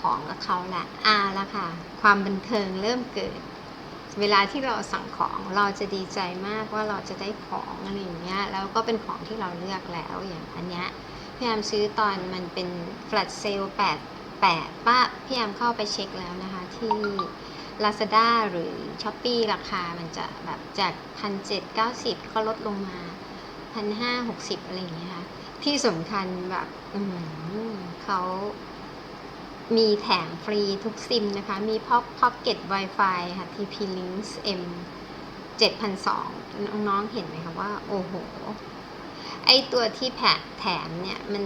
ของกับเขาละอ่าละค่ะ ความบันเทิงเริ่มเกิด เวลาที่เราสั่งของเราจะดีใจมากว่าเราจะได้ของอะไรอย่างเงี้ยแล้วก็เป็นของที่เราเลือกแล้วอย่างอันเนี้ยพี่ยามซื้อตอนมันเป็น flash sale 8 8ป้าพี่ยามเข้าไปเช็คแล้วนะคะที่ Lazada หรือ s h อ p e e ราคามันจะแบบจาก1,790ก็ลดลงมา1,560อะไรอย่างเงี้ยค่ะที่สำคัญแบบเขา มีแถมฟรีทุกซิมนะคะ มี Pop Pocket Wi-Fi ค่ะ TP Links M 7,200น้องๆเห็นไหมคะว่า โอ้โห ไอตัวที่แผกแถมเนี่ย มัน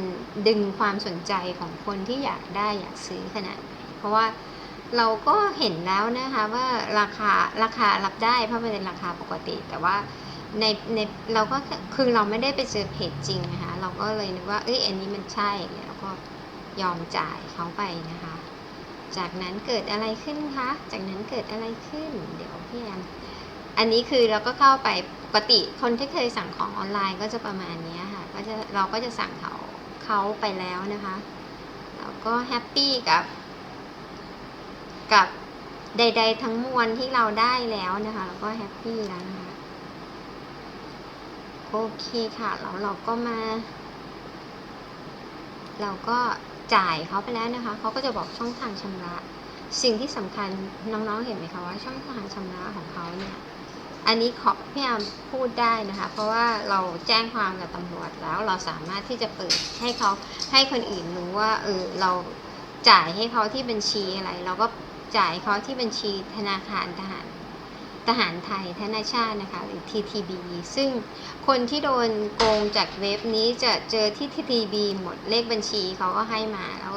ดึงความสนใจของคนที่อยากได้อยากซื้อขนาดไหนเพราะว่าเราก็เห็นแล้วนะคะว่าราคาราคารับได้เพราะมันเป็นราคาปกติ แต่ว่าในในเราก็คือเราไม่ได้ไปเจอเพจจริงนะคะ เราก็เลยนึกว่าเอ้ยอันนี้มันใช่แล้วก็ ยอมจ่ายเขาไปนะคะ จากนั้นเกิดอะไรขึ้นคะ จากนั้นเกิดอะไรขึ้น เดี๋ยวพี่แอมอันนี้คือเราก็เข้าไปปกติคนที่เคยสั่งของออนไลน์ก็จะประมาณนี้ค่ะ ก็จะเราก็จะสั่งเขาเขาไปแล้วนะคะเราก็แฮปปี้กับ กับใด ๆ ทั้งมวลที่เราได้แล้วนะคะ เราก็แฮปปี้แล้วนะคะโอเคค่ะแล้วเราก็มา เราก็ จ่ายเขาไปแล้วนะคะเขาก็จะบอกช่องทางชำระ สิ่งที่สำคัญน้องๆเห็นไหมคะว่าช่องทางชำระของเขาเนี่ยอันนี้ขอพี่แอมพูดได้นะคะ เพราะว่าเราแจ้งความกับตำรวจแล้วเราสามารถที่จะเปิดให้เขาให้คนอื่นรู้ว่าเออเราจ่ายให้เขาที่บัญชีอะไร เราก็จ่ายเขาที่บัญชีธนาคารทหาร ทหารไทยธนาชาตินะคะหรือ TTB ซึ่งคนที่โดนโกงจากเว็บนี้จะเจอที่ TTB หมดเลขบัญชีเขาก็ให้มาแล้ว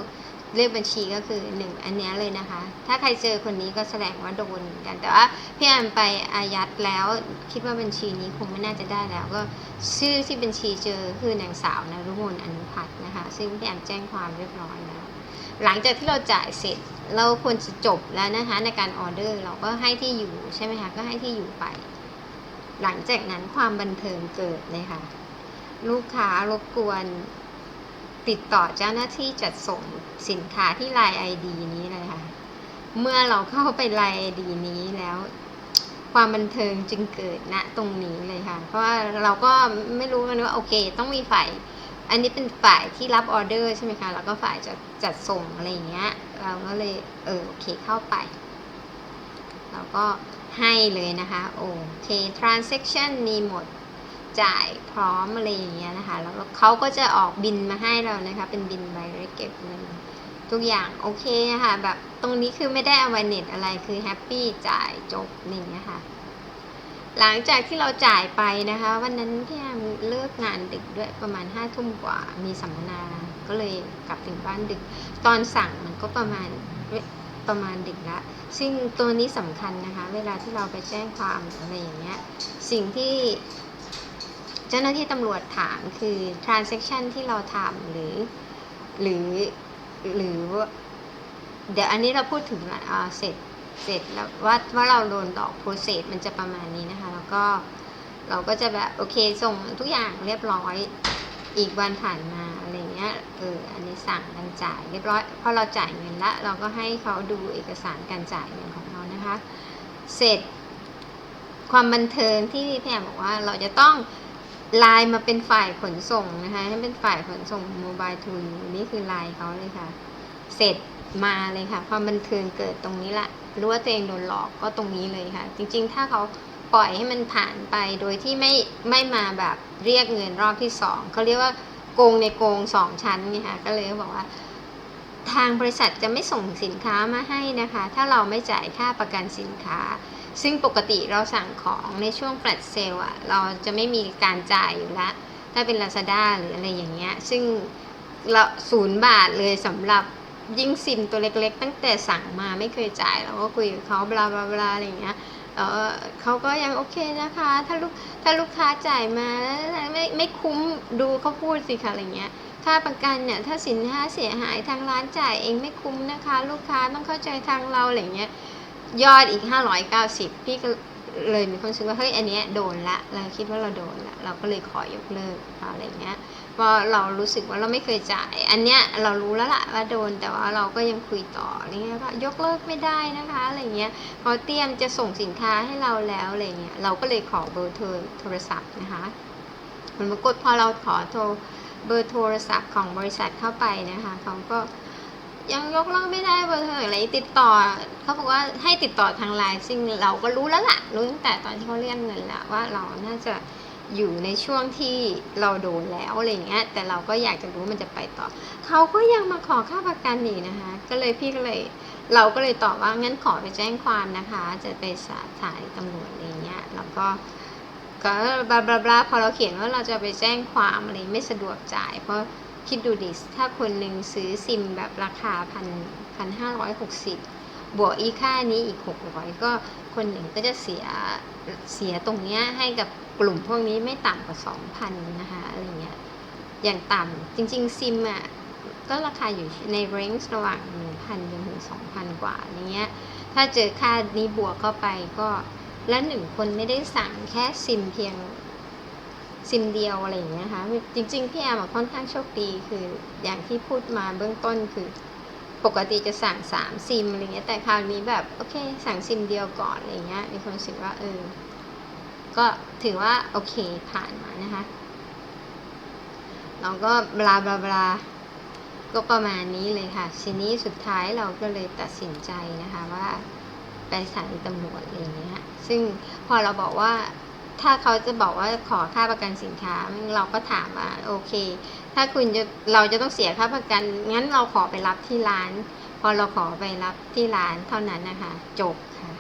เลขบัญชีก็คือหนึ่งอันนี้เลยนะคะ ถ้าใครเจอคนนี้ก็แสดงว่าโดนเหมือนกัน แต่ว่าพี่แอมไปอายัดแล้วคิดว่าบัญชีนี้คงไม่น่าจะได้แล้ว ก็ชื่อที่บัญชีเจอคือนางสาวนรุมนอนุพัฒน์นะคะ ซึ่งพี่แอมแจ้งความเรียบร้อยแล้ว หลังจากที่เราจ่ายเสร็จ เราควรจะจบแล้วนะคะในการออเดอร์เราก็ให้ที่อยู่ใช่ไหมคะก็ให้ที่อยู่ไป หลังจากนั้นความบันเทิงเกิดเลยค่ะ ลูกค้ารบกวนติดต่อเจ้าหน้าที่จัดส่งสินค้าที่ไลน์ ID นี้เลยค่ะ เมื่อเราเข้าไปไลน์ ID นี้แล้ว ความบันเทิงจึงเกิดณตรงนี้เลยค่ะ เพราะว่าเราก็ไม่รู้กันว่าโอเค ต้องมีฝ่าย อันนี้เป็นฝ่ายที่รับออเดอร์ใช่ไหมคะ แล้วก็ฝ่ายจัดจัดส่งอะไรอย่างเงี้ย เราก็เลยเออโอเคเข้าไป เราก็ให้เลยนะคะโอเค transaction มีหมดจ่ายพร้อมอะไรอย่างเงี้ยนะคะ แล้วเขาก็จะออกบินมาให้เรานะคะ เป็นบินใบเก็บเงินทุกอย่างโอเคค่ะแบบตรงนี้คือไม่ได้อวเน็ตอะไรคือแฮปปี้จ่ายจบอะไรอย่างเงี้ยค่ะหลังจากที่เราจ่ายไปนะคะ วันนั้นพี่แอมเลิกงานดึกด้วยประมาณห้าทุ่มกว่ามีสัมมนา ก็เลยกลับถึงบ้านดึก ตอนสั่งมันก็ประมาณประมาณดึกละ ซึ่งตัวนี้สำคัญนะคะ เวลาที่เราไปแจ้งความอะไรอย่างเงี้ย สิ่งที่เจ้าหน้าที่ตำรวจถามคือ transaction ที่เราทำหรือหรือหรือ เดี๋ยวอันนี้เราพูดถึงอ่าเสร็จเสร็จแล้วว่าว่าเราโดนหลอก process มันจะประมาณนี้นะคะ แล้วก็เราก็จะแบบ โอเค ส่งทุกอย่างเรียบร้อยอีกวันผ่านมา เงี้ยเอออันนี้สั่งกันจ่ายเรียบร้อยพอเราจ่ายเงินละเราก็ให้เขาดูเอกสารการจ่ายเงินของเรานะคะ เสร็จ ความบันเทิงที่พี่แอมบอกว่าเราจะต้องไลน์มาเป็นฝ่ายขนส่งนะคะให้เป็นฝ่ายขนส่งโมบายทูนี่คือไลน์เขาเลยค่ะ เสร็จมาเลยค่ะ ความบันเทิงเกิดตรงนี้ละรู้ว่าตัวเองโดนหลอกก็ตรงนี้เลยค่ะ จริง ๆ ถ้าเขาปล่อยให้มันผ่านไปโดยที่ไม่ไม่มาแบบเรียกเงินรอบที่สองเขาเรียกว่า โกงในโกงสองชั้นไงค่ะก็เลยบอกว่า ทางบริษัทจะไม่ส่งสินค้ามาให้นะคะ ถ้าเราไม่จ่ายค่าประกันสินค้า ซึ่งปกติเราสั่งของในช่วงแฟลชเซลอะเราจะไม่มีการจ่ายอยู่ล้วถ้าเป็น Lazada หรืออะไรอย่างเงี้ยซึ่งเราศูนย์บาทเลยสำหรับยิ่งซิมตัวเล็กๆ ตั้งแต่สั่งมาไม่เคยจ่ายเราก็คุยกับเขาบลาบลาบลาอะไรอย่างเงี้ย เออเขาก็ยังโอเคนะคะ ถ้าลูกถ้าลูกค้าจ่ายมาไม่ไม่คุ้มดูเขาพูดสิคะอะไรเงี้ยค่าประกันเนี่ยถ้าสินค้าเสียหายทางร้านจ่ายเองไม่คุ้มนะคะ ลูกค้าต้องเข้าใจทางเราอะไรเงี้ยยอดอีก 590 พี่ก็เลยมีความรู้สึกว่าเฮ้ยอันเนี้ยโดนละเราคิดว่าเราโดนละเราก็เลยขอยกเลิกอะไรเงี้ย เพราะเรารู้สึกว่าเราไม่เคยจ่าย อันเนี้ยเรารู้แล้วล่ะว่าโดนแต่ว่าเราก็ยังคุยต่ออะไรเงี้ยว่ายกเลิกไม่ได้นะคะอะไรเงี้ยพอเตรียมจะส่งสินค้าให้เราแล้วอะไรเงี้ยเราก็เลยขอเบอร์โทรโทรศัพท์นะคะมันปรากฏพอเราขอโทรเบอร์โทรศัพท์ของบริษัทเข้าไปนะคะเขาก็ยังยกเลิกไม่ได้เบอร์โทรอะไรติดต่อเขาบอกว่าให้ติดต่อทางไลน์ซึ่งเราก็รู้แล้วล่ะรู้ตั้งแต่ตอนที่เขาเรียกเงินแล้วว่าเราน่าจะ อยู่ในช่วงที่เราโดนแล้วอะไรเงี้ย แต่เราก็อยากจะรู้มันจะไปต่อ เขาก็ยังมาขอค่าประกันอีกนะคะ ก็เลยพี่ก็เลย เราก็เลยตอบว่างั้นขอไปแจ้งความนะคะ จะไปสาสายตำรวจอะไรเงี้ย แล้วก็ก็บลาบลาบลาพอเราเขียนว่าเราจะไปแจ้งความอะไรไม่สะดวกจ่าย เพราะคิดดูดิ ถ้าคนหนึ่งซื้อซิมแบบราคาพันพันห้าร้อยหกสิบ บวกอีค่านี้อีกหกร้อยก็คนหนึ่งก็จะเสียเสียตรงเนี้ยให้กับกลุ่มพวกนี้ไม่ต่ำกว่าสองพันนะคะอะไรเงี้ยอย่างต่ำจริง ๆ ซิมอะก็ราคาอยู่ในเรนจ์ระหว่าง 1,000จนถึง 2,000 กว่าอย่างเงี้ยถ้าเจอค่านี้บวกเข้าไปก็แล้วหนึ่งคนไม่ได้สั่งแค่ซิมเพียงซิมเดียวอะไรอย่างเงี้ยนะคะจริง ๆ พี่แอมอะค่อนข้างโชคดีคืออย่างที่พูดมาเบื้องต้นคือ ปกติจะสั่ง3ซิมอะไรเงี้ยแต่คราวนี้แบบโอเค สั่งซิมเดียวก่อนอะไรเงี้ยมีความรู้สึกว่าเออ ก็ถือว่าโอเคผ่านมานะคะเราก็บลาบลาบลาก็ประมาณนี้เลยค่ะทีนี้สุดท้ายเราก็เลยตัดสินใจนะคะว่าไปสถานีตำรวจอะไรเงี้ยซึ่งพอเราบอกว่าถ้าเขาจะบอกว่าขอค่าประกันสินค้าเราก็ถามว่าโอเค ถ้าคุณจะเราจะต้องเสียค่าประกัน งั้นเราขอไปรับที่ร้าน พอเราขอไปรับที่ร้านเท่านั้นนะคะ จบค่ะ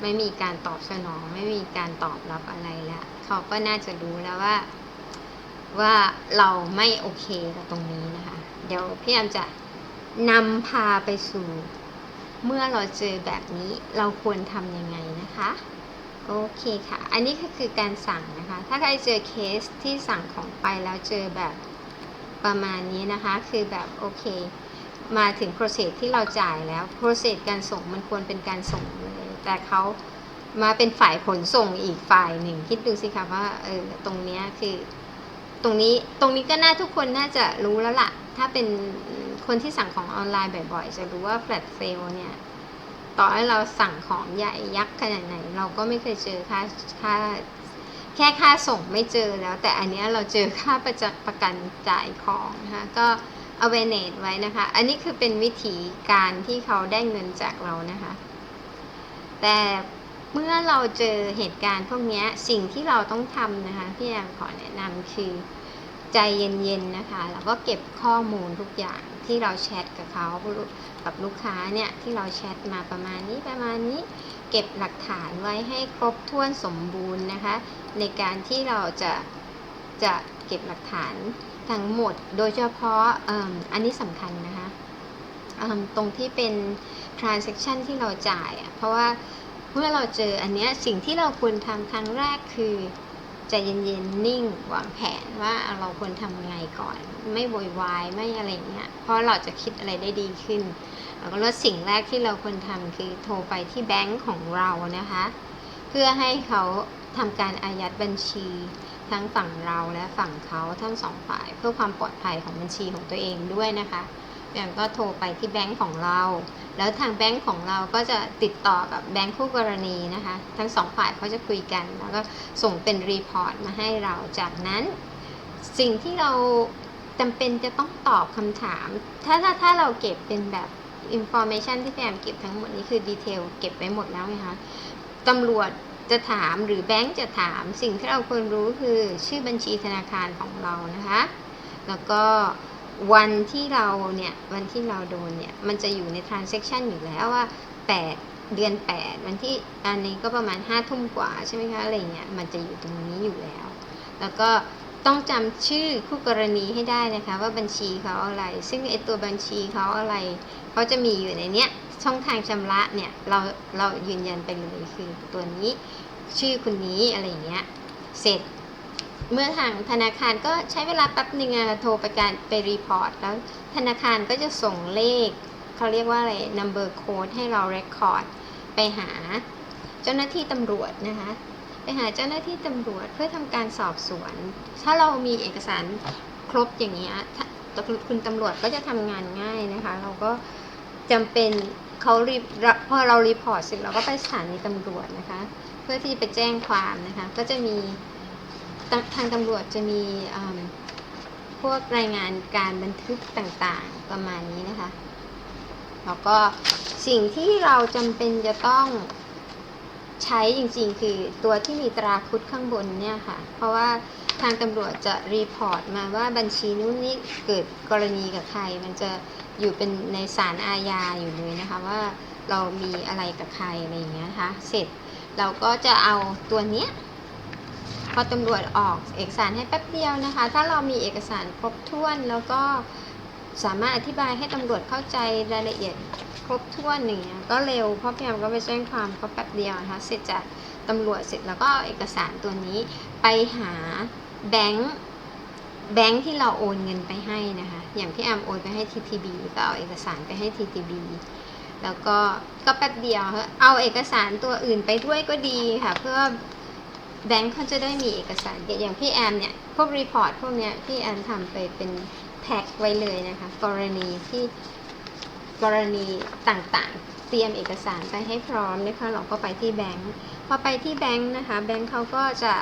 ไม่มีการตอบสนอง ไม่มีการตอบรับอะไรแล้วเขาก็น่าจะรู้แล้วว่า ว่าเราไม่โอเคกับตรงนี้นะคะ เดี๋ยวพี่แอมจะนำพาไปสู่ เมื่อเราเจอแบบนี้เราควรทำยังไงนะคะโอเคค่ะ อันนี้ก็คือการสั่งนะคะ ถ้าใครเจอเคสที่สั่งของไปแล้วเจอแบบ ประมาณนี้นะคะ คือแบบโอเค มาถึง process ที่เราจ่ายแล้ว process การส่งมันควรเป็นการส่งเลยแต่เขามาเป็นฝ่ายขนส่งอีกฝ่ายหนึ่ง คิดดูสิคะว่าเออตรงเนี้ยคือ ตรงนี้ตรงนี้ก็น่าทุกคนน่าจะรู้แล้วล่ะ ถ้าเป็นคนที่สั่งของออนไลน์บ่อยๆ จะรู้ว่า flat sale เนี่ยต่อให้เราสั่งของใหญ่ยักษ์ขนาดไหน เราก็ไม่เคยเจอค่าค่า แค่ค่าส่งไม่เจอแล้ว แต่อันนี้เราเจอค่าประจัประกันจ่ายของนะคะก็ awareness ไว้นะคะ อันนี้คือเป็นวิธีการที่เขาได้เงินจากเรานะคะ แต่เมื่อเราเจอเหตุการณ์พวกนี้สิ่งที่เราต้องทำนะคะพี่แอมขอแนะนำคือใจเย็นๆนะคะ แล้วก็เก็บข้อมูลทุกอย่างที่เราแชทกับเขากับลูกค้าเนี่ยที่เราแชทมาประมาณนี้ประมาณนี้ ก็บหลักฐานไว้ให้ครบถ้วนสมบูรณ์นะคะ ในการที่เราจะจะเก็บหลักฐานทั้งหมด โดยเฉพาะอ,อันนี้สำคัญนะคะตรงที่เป็น transaction ที่เราจ่าย เพราะว่าเมื่อเราเจออันเนี้ยสิ่งที่เราควรทำครั้งแรกคือใจเย็นๆ นิ่งวางแผนว่าเราควรทำยังไงก่อน ไม่โวยวายไม่อะไรเงี้ยเพราะเราจะคิดอะไรได้ดีขึ้น แล้วก็สิ่งแรกที่เราควรทำคือโทรไปที่แบงก์ของเรานะคะ เพื่อให้เขาทำการอายัดบัญชี ทั้งฝั่งเราและฝั่งเขาทั้งสองฝ่าย เพื่อความปลอดภัยของบัญชีของตัวเองด้วยนะคะอย่างก็โทรไปที่แบงก์ของเรา แล้วทางแบงก์ของเราก็จะติดต่อกับแบงก์คู่กรณีนะคะ ทั้งสองฝ่ายเขาจะคุยกัน แล้วก็ส่งเป็นรีพอร์ตมาให้เรา จากนั้น สิ่งที่เราจำเป็นจะต้องตอบคำถาม ถ้าถ้าถ้าเราเก็บเป็นแบบ information ที่แอมเก็บทั้งหมดนี้คือดีเทลเก็บไว้หมดแล้วไหมคะตำรวจจะถามหรือแบงก์จะถามสิ่งที่เราควรรู้คือชื่อบัญชีธนาคารของเรานะคะ แล้วก็วันที่เราเนี่ย วันที่เราโดนเนี่ย มันจะอยู่ใน transaction อยู่แล้วว่า 8 เดือน 8 วันที่อันนี้ก็ประมาณ5ทุ่มกว่าใช่ไหมคะอะไรเงี้ยมันจะอยู่ตรงนี้อยู่แล้ว แล้วก็ต้องจำชื่อคู่กรณีให้ได้นะคะ ว่าบัญชีเขาอะไร ซึ่งไอตัวบัญชีเขาอะไร เขาจะมีอยู่ในเนี้ยช่องทางชำระเนี่ยเราเรายืนยันไปเลยคือตัวนี้ชื่อคนนี้อะไรอย่างเงี้ยเสร็จ เมื่อทางธนาคารก็ใช้เวลาแป๊บหนึ่งอะโทรไปการไปรีพอร์ตแล้วธนาคารก็จะส่งเลขเขาเรียกว่าอะไร number code ให้เรา record ไปหาเจ้าหน้าที่ตำรวจนะคะไปหาเจ้าหน้าที่ตำรวจเพื่อทำการสอบสวน ถ้าเรามีเอกสารครบอย่างเงี้ยถ้าคุณตำรวจก็จะทำงานง่ายนะคะ เราก็ จำเป็นเขารีพอเรารีพอร์ตเสร็จเราก็ไปสถานีตำรวจนะคะ เพื่อที่จะไปแจ้งความนะคะ ก็จะมีทางตำรวจจะมีพวกรายงานการบันทึกต่างๆประมาณนี้นะคะ แล้วก็สิ่งที่เราจำเป็นจะต้องใช้จริงๆ คือตัวที่มีตราคุดข้างบนเนี่ยค่ะ เพราะว่า ทางตำรวจจะรีพอร์ตมาว่าบัญชีนู้นนี่เกิดกรณีกับใคร มันจะอยู่เป็นในสารอาญาอยู่เลยนะคะว่าเรามีอะไรกับใครอะไรอย่างเงี้ยนะคะเสร็จเราก็จะเอาตัวเนี้ยพอตำรวจออกเอกสารให้แป๊บเดียวนะคะ ถ้าเรามีเอกสารครบถ้วนแล้วก็สามารถอธิบายให้ตำรวจเข้าใจรายละเอียดครบถ้วนอย่างเงี้ยก็เร็วเพราะพี่แอมก็ไปแจ้งความก็แป๊บเดียวนะคะเสร็จจากตำรวจเสร็จแล้วก็เอาเอกสารตัวนี้ไปหา แบงค์แบงค์ที่เราโอนเงินไปให้นะคะ อย่างพี่แอมโอนไปให้ TTB ก็เอาเอกสารไปให้ TTB แล้วก็ก็แป๊บเดียวเอาเอกสารตัวอื่นไปด้วยก็ดีค่ะ เพื่อแบงค์เขาจะได้มีเอกสารอย่างพี่แอมเนี่ย พวกรีพอร์ตพวกเนี้ยพี่แอมทำไปเป็นแพ็คไว้เลยนะคะ กรณีที่กรณีต่างๆ เตรียมเอกสารไปให้พร้อมนะคะเราก็ไปที่แบงค์พอไปที่แบงค์นะคะ แบงค์เขาก็จะ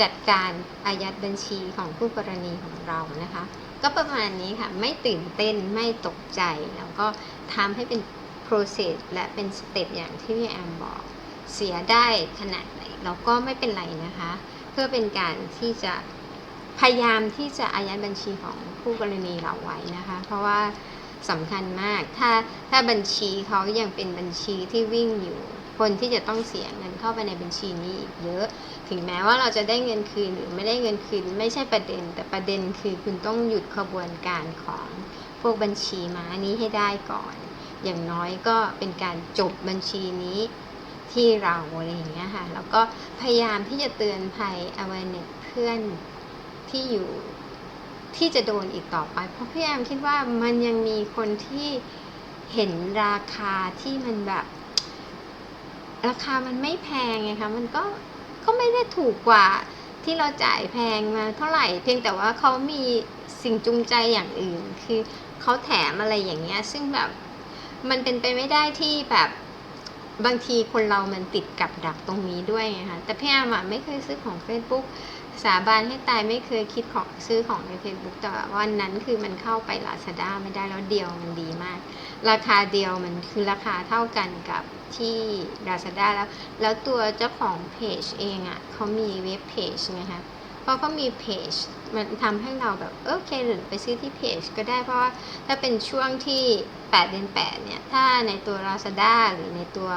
จัดการอายัดบัญชีของผู้กรณีของเรานะคะ ก็ประมาณนี้ค่ะ ไม่ตื่นเต้นไม่ตกใจ แล้วก็ทำให้เป็น process และเป็นสเต็ปอย่างที่พี่แอมบอก เสียได้ขนาดไหนเราก็ไม่เป็นไรนะคะ เพื่อเป็นการที่จะพยายามที่จะอายัดบัญชีของผู้กรณีเราไว้นะคะ เพราะว่าสำคัญมาก ถ้าถ้าบัญชีเขายังเป็นบัญชีที่วิ่งอยู่ คนที่จะต้องเสียเงินเข้าไปในบัญชีนี้อีกเยอะ ถึงแม้ว่าเราจะได้เงินคืนหรือไม่ได้เงินคืนไม่ใช่ประเด็น แต่ประเด็นคือคุณต้องหยุดขบวนการของพวกบัญชีม้านี้ให้ได้ก่อน อย่างน้อยก็เป็นการจบบัญชีนี้ที่เราอะไรอย่างเงี้ยค่ะ แล้วก็พยายามที่จะเตือนภัย awareness เพื่อนที่อยู่ที่จะโดนอีกต่อไป เพราะพี่แอมคิดว่ามันยังมีคนที่เห็นราคาที่มันแบบ ราคามันไม่แพงไงคะมันก็ก็ไม่ได้ถูกกว่าที่เราจ่ายแพงมาเท่าไหร่ เพียงแต่ว่าเขามีสิ่งจูงใจอย่างอื่น คือเขาแถมอะไรอย่างเงี้ย ซึ่งแบบมันเป็นไปไม่ได้ที่แบบบางทีคนเรามันติดกับดักตรงนี้ด้วยไงคะแต่พี่แอมอะไม่เคยซื้อของ Facebook สาบานให้ตายไม่เคยคิดของซื้อของใน Facebook แต่ว่าวันนั้นคือมันเข้าไป Lazada ไม่ได้แล้วเดียวมันดีมาก ราคาเดียวมันคือราคาเท่ากันกับ ที่ Lazada แล้ว แล้วตัวเจ้าของเพจเองอะ่ะเขามีเว็บเพจไงคะเพราะเขามีเพจมันทำให้เราแบบโอเคหรือไปซื้อที่เพจก็ได้เพราะว่าถ้าเป็นช่วงที่ 8 เดือน 8 เนี่ย ถ้าในตัว Lazada หรือในตัว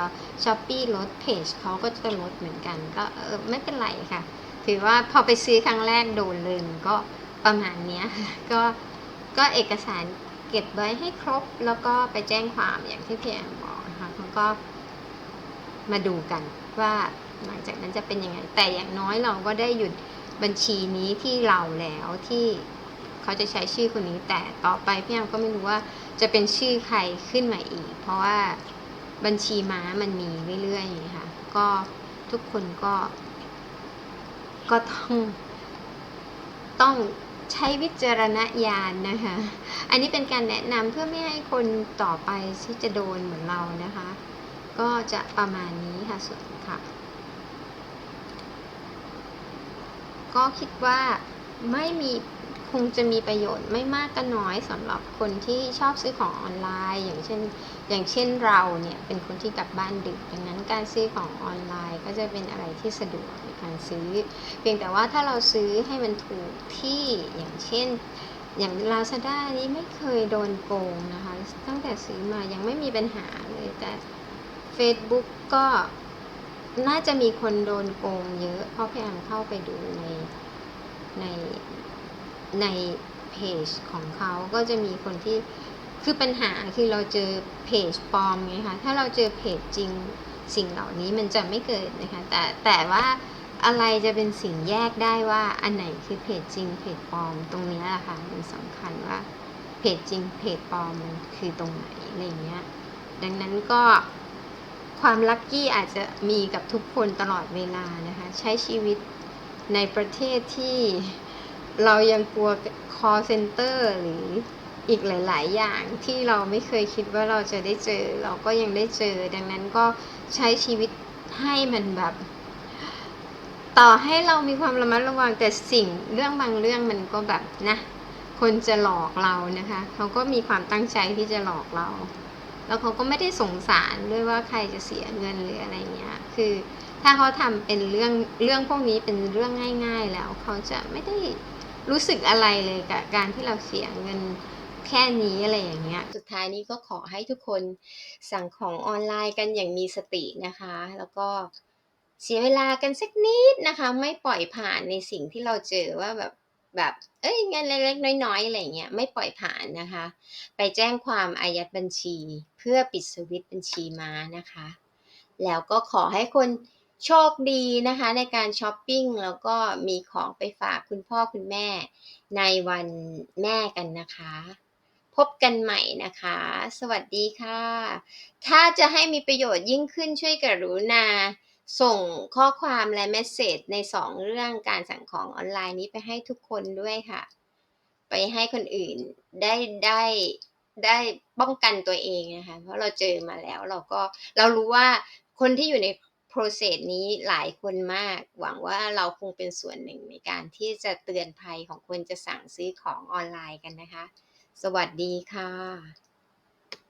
s h อ p e e ลดเพจเขาก็จะลดเหมือนกัน ก็เออไม่เป็นไรค่ะ ถือว่าพอไปซื้อครั้งแรกโดนเลยก็ประมาณนี้ก็ก็เอกสารเก็บไว้ให้ครบแล้วก็ไปแจ้งความอย่างที่พี่แอมบอกนะคะเขาก็ มาดูกันว่าหลังจากนั้นจะเป็นยังไง แต่อย่างน้อยเราก็ได้หยุดบัญชีนี้ที่เราแล้วที่เขาจะใช้ชื่อคนนี้ แต่ต่อไปพี่แอมก็ไม่รู้ว่าจะเป็นชื่อใครขึ้นมาอีก เพราะว่าบัญชีม้ามันมีเรื่อยๆนะคะก็ทุกคนก็ ก็ต้องต้องใช้วิจารณญาณนะคะ อันนี้เป็นการแนะนำเพื่อไม่ให้คนต่อไปที่จะโดนเหมือนเรานะคะ ก็จะประมาณนี้ค่ะส่วนค่ะ ก็คิดว่าไม่มีคงจะมีประโยชน์ไม่มากก็น้อยสำหรับคนที่ชอบซื้อของออนไลน์ อย่างเช่น อย่างเช่นเราเนี่ยเป็นคนที่กลับบ้านดึกดังนั้นการซื้อของออนไลน์ ก็จะเป็นอะไรที่สะดวกในการซื้อ เพียงแต่ว่าถ้าเราซื้อให้มันถูกที่อย่างเช่น อย่าง Lazada นี้ไม่เคยโดนโกงนะคะ ตั้งแต่ซื้อมายังไม่มีปัญหาเลยแต่ Facebook ก็น่าจะมีคนโดนโกงเยอะ เพราะพยายามเข้าไปดูในในในเพจของเขาก็จะมีคนที่คือปัญหาคือเราเจอเพจปลอมไงคะถ้าเราเจอเพจจริงสิ่งเหล่านี้มันจะไม่เกิดนะคะแต่แต่ว่าอะไรจะเป็นสิ่งแยกได้ว่าอันไหนคือเพจจริงเพจปลอมตรงนี้แหละค่ะมันสำคัญว่าเพจจริงเพจปลอมมันคือตรงไหนอะไรเงี้ยดังนั้นก็ ความลัคกี้อาจจะมีกับทุกคนตลอดเวลานะคะ ใช้ชีวิตในประเทศที่เรายังกลัว call center หรืออีกหลาย ๆ อย่างที่เราไม่เคยคิดว่าเราจะได้เจอ เราก็ยังได้เจอ ดังนั้นก็ใช้ชีวิตให้มันแบบ ต่อให้เรามีความระมัดระวังแต่สิ่งเรื่องบางเรื่องมันก็แบบนะ คนจะหลอกเรานะคะ เขาก็มีความตั้งใจที่จะหลอกเรา แล้วเขาก็ไม่ได้สงสารด้วยว่าใครจะเสียเงินหรืออะไรเงี้ย คือถ้าเขาทำเป็นเรื่องเรื่องพวกนี้เป็นเรื่องง่าย ๆ แล้วเขาจะไม่ได้รู้สึกอะไรเลยกับการที่เราเสียเงินแค่นี้อะไรอย่างเงี้ย สุดท้ายนี้ก็ขอให้ทุกคนสั่งของออนไลน์กันอย่างมีสตินะคะ แล้วก็เสียเวลากันสักนิดนะคะ ไม่ปล่อยผ่านในสิ่งที่เราเจอว่าแบบ แบบ เอ้ยเงินเล็กๆน้อยๆอะไรเงี้ยไม่ปล่อยผ่านนะคะ ไปแจ้งความอายัดบัญชี เพื่อปิดสวิตบัญชีม้านะคะ แล้วก็ขอให้คนโชคดีนะคะ ในการช้อปปิ้งแล้วก็มีของไปฝากคุณพ่อคุณแม่ในวันแม่กันนะคะ พบกันใหม่นะคะ สวัสดีค่ะ ถ้าจะให้มีประโยชน์ยิ่งขึ้นช่วยกรุณา ส่งข้อความและเมสเซจในสองเรื่องการสั่งของออนไลน์นี้ไปให้ทุกคนด้วยค่ะ ไปให้คนอื่นได้ได้ได้ป้องกันตัวเองนะคะเพราะเราเจอมาแล้วเราก็เรารู้ว่าคนที่อยู่ใน process นี้หลายคนมาก หวังว่าเราคงเป็นส่วนหนึ่งในการที่จะเตือนภัยของคนจะสั่งซื้อของออนไลน์กันนะคะ สวัสดีค่ะ